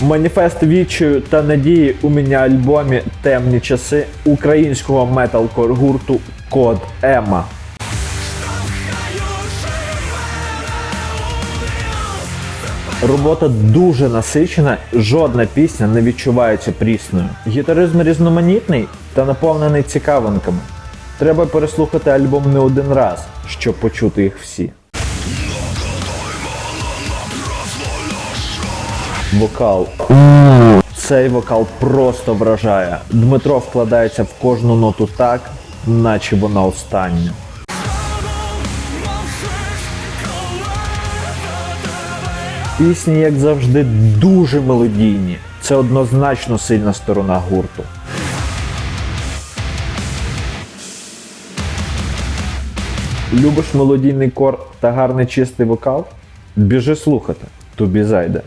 Маніфест відчаю та надії у мене альбомі Темні часи українського металкор гурту Код Ема. Робота дуже насичена, жодна пісня не відчувається прісною. Гітаризм різноманітний та наповнений цікавинками. Треба переслухати альбом не один раз, щоб почути їх всі. Вокал. Цей вокал просто вражає. Дмитро вкладається в кожну ноту так, наче вона остання. Пісні, як завжди, дуже мелодійні. Це однозначно сильна сторона гурту. Любиш мелодійний кор та гарний чистий вокал? Біжи слухати, тобі зайде.